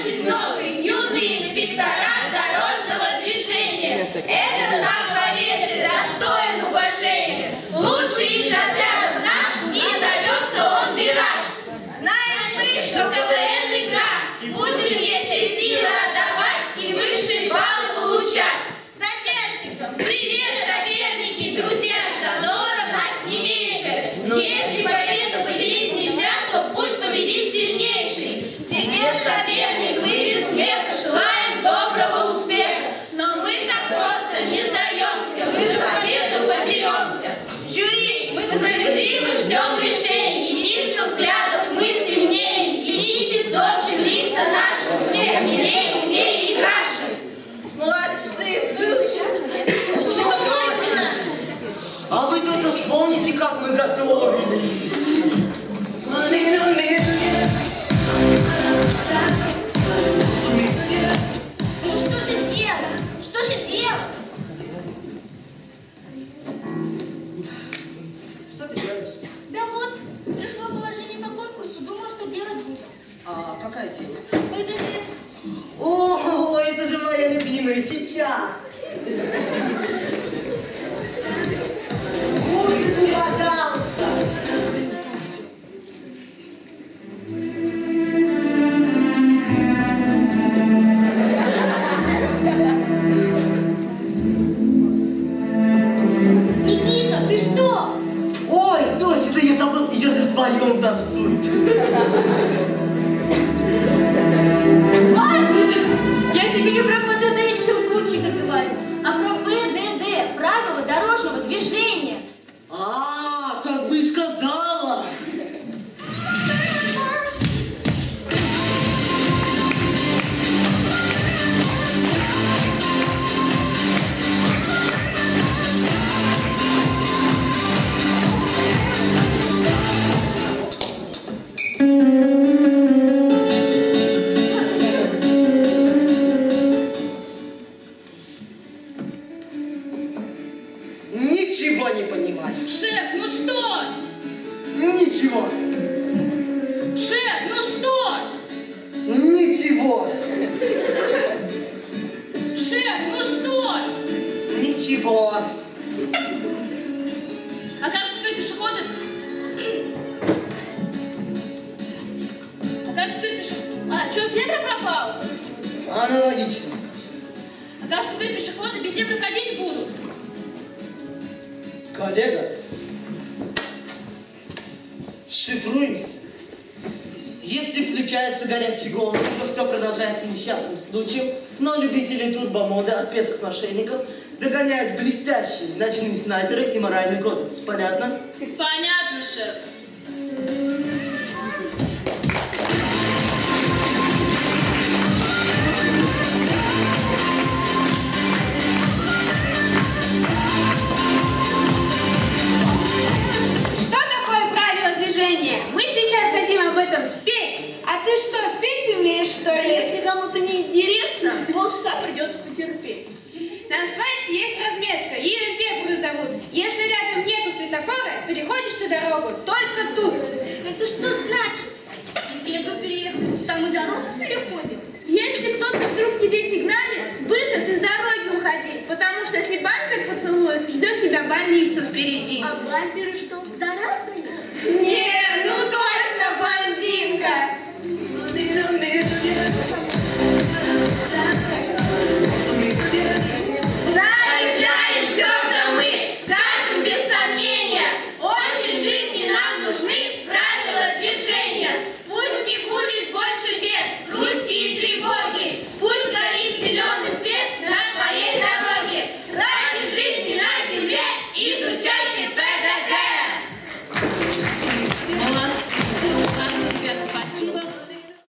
значит новый, юный инспектора дорожного движения. Это нам, поверьте, достоин уважения. Лучший из отрядов. Какая тема? О, это же моя любимая сейчас. Музыку, пожалуйста. Никита, ты что? Ой, точно, я забыл, ее же вдвоем танцуют. Щелкунчика говорю, а про ПДД, правила дорожного Ничего не понимаю. Шеф, ну что? Ничего. Шеф, ну что? Ничего. Шеф, ну что? Ничего. А как же теперь пешеходы? А как же теперь пешеходы? А, что, зебра пропал? Аналогично. А как же теперь пешеходы без зебры ходить будут? Коллега, шифруемся. Если включается горячий голос, то все продолжается несчастным случаем, но любители турбомоды отпетых мошенников догоняют блестящие ночные снайперы и моральный кодекс. Понятно? Понятно, шеф. Полчаса придется потерпеть. На асфальте есть разметка, ее зебру зовут. Если рядом нету светофора, переходишь ты дорогу только тут. Это что значит? Зебру переехал, там и дорогу переходим. Если кто-то вдруг тебе сигналит, быстро ты с дороги уходи, потому что если бампер поцелует, ждет тебя больница впереди. А бамперы что, зараза?